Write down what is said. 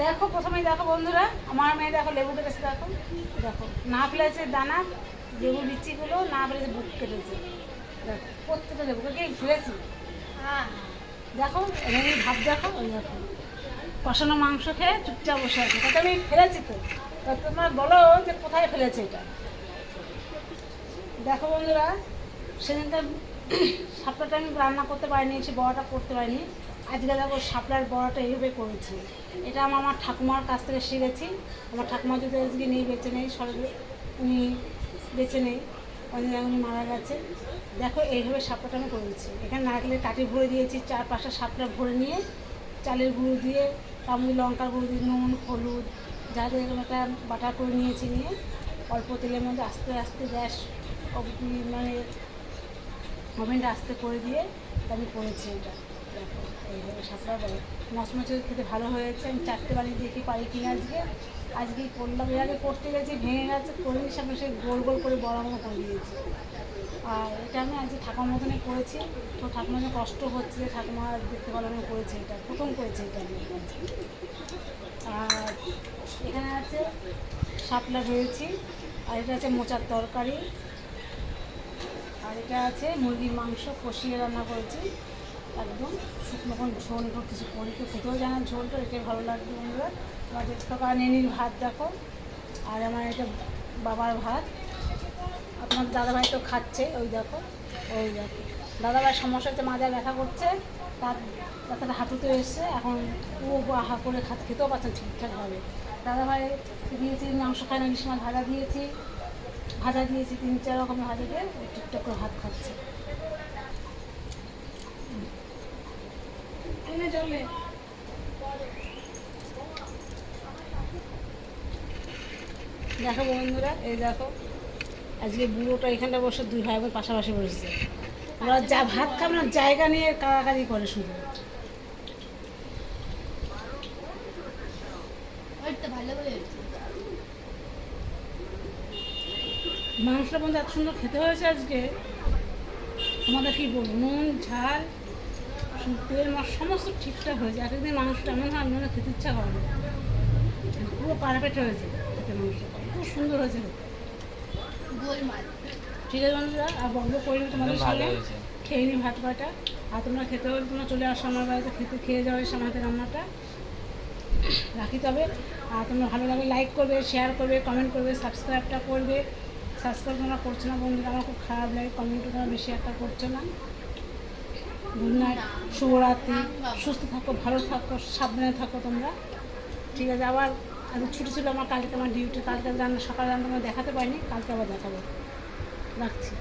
দেখো প্রথমে দেখো বন্ধুরা আমার মেয়ে দেখো লেবু কেটেছে দেখো দেখো না ফেলেছে দানা লেবু বিচিগুলো না ফেলেছে বুক কেটেছে। দেখো প্রত্যেকটা লেবু কে ফেলেছি হ্যাঁ। দেখো এমনি ভাব দেখো ওই দেখো। কষানো মাংস খেয়ে চুপচাপ বসে আছে। তাতে আমি ফেলেছি তো। তা তোমার বলো যে কোথায় ফেলেছে এটা? দেখো বন্ধুরা সেদিনটা শাপলাটা আমি রান্না করতে পারিনি সে বড়াটা করতে পারিনি। আজকে দেখো শাপলার বড়াটা এইভাবে করেছি। এটা আমি আমার ঠাকুমার কাছ থেকে শিখেছি। আমার ঠাকুমা যদি আজকে নেই, বেঁচে নেই, সরবে, উনি বেঁচে নেই অনেক উনি মারা গেছে। দেখো, এইভাবে শাপলাটা আমি করেছি। এখানে নারকেলের কাঠি ভরে দিয়েছি চার পাঁচটা শাপলা ভরে নিয়ে চালের গুঁড়ো দিয়ে মধ্যে লঙ্কার গুঁড়ো দিয়ে, নুন, হলুদ, যা যা এরকম একটা বাটা করে নিয়েছি নিয়ে অল্প তেলের মধ্যে আস্তে আস্তে গ্যাস মানে ওভেনটা আস্তে করে দিয়ে আমি করেছি এটা। বলে মচমচে খেতে ভালো হয়েছে আমি চারটে বানিয়ে দেখি পারি কিনা আজকে আজকেই করলাম এর আগে করতে গেছি ভেঙে গেছে করে সামনে সে গোল গোল করে বড় মতো করে দিয়েছি আর এটা আমি আজকে ঠাকুমার মতনই করেছি তো ঠাকুমার কষ্ট হচ্ছে ঠাকুমা দেখতে ভালো আমি করেছি এটা প্রথম করেছি এটা আমি আর এখানে আছে শাপলা ভেবেছি আর এটা আছে মোচার তরকারি আর এটা আছে মুরগির মাংস, কষিয়ে রান্না করেছি। একদম শুকনো কোনো ঝোল কিছু করি তো, খেতেও জানা ঝোলটা এটাই ভালো লাগবে বন্ধুরা। দেখতে পাকা নেনির ভাত দেখো, আর আমার এটা বাবার ভাত। আপনার দাদাভাই তো খাচ্ছে, ওই দেখো ওই দেখো। দাদাভাই সমস্যা হচ্ছে মাজা ব্যথা করছে, তার ব্যথাটা হাঁটুতে এসছে, এখন ও আহা করে খাত খেতেও পারছে না ঠিকঠাকভাবে। দাদাভাই দিয়েছি, মাংস খায় না মাছ ভাজা দিয়েছি ভাজা দিয়েছি, তিন, চার রকমের ভাজা দিয়ে ঠিকঠাক করে ভাত খাচ্ছে এনে চলে দেখো বন্ধুরা এই দেখো আজকে বুড়োটা এখানটা বসে দুই ভাই বোন পাশাপাশি বসেছে। ওরা যা ভাত খাবে না জায়গা নিয়ে কাড়াকাড়ি করে শুধু। মাংসটা বন্ধু এত সুন্দর খেতে হয়েছে আজকে। তোমাদের কি বলব? নুন ঝাল তেল মাছ সমস্ত ঠিকঠাক হয়েছে এক একদিন মাংসটা এমন হয় মনে খেতে ইচ্ছা করে না। পুরো পারফেক্ট হয়েছে খেতে মাংসটা খুব সুন্দর হয়েছে ঠিক আছে বন্ধুরা আর বন্ধ করিনি তোমাদের সঙ্গে। খেয়ে নি ভাত কয়টা। আর তোমরা খেতে হলে তোমরা চলে আসো আমার বাড়িতে খেতে খেয়ে যাওয়ার সময় হাতে রান্নাটা। রাখি তবে। আর তোমরা ভালো লাগে লাইক করবে শেয়ার করবে কমেন্ট করবে সাবস্ক্রাইবটা করবে। সাবস্ক্রাইব তোমরা করছ না বন্ধুরা আমার খুব খারাপ লাগে কমেন্টও তোমরা বেশি একটা করছ না। গুড নাইট শুভরাত্রি, সুস্থ থাকো, ভালো থাকো, সাবধানে থাকো তোমরা। ঠিক আছে, আবার আজ ছুটি ছিল আমার, কালকে আমার ডিউটি কালকে রান্না, সকালে রান্না দেখাতে পারিনি, কালকে আবার দেখাবো। রাখছি।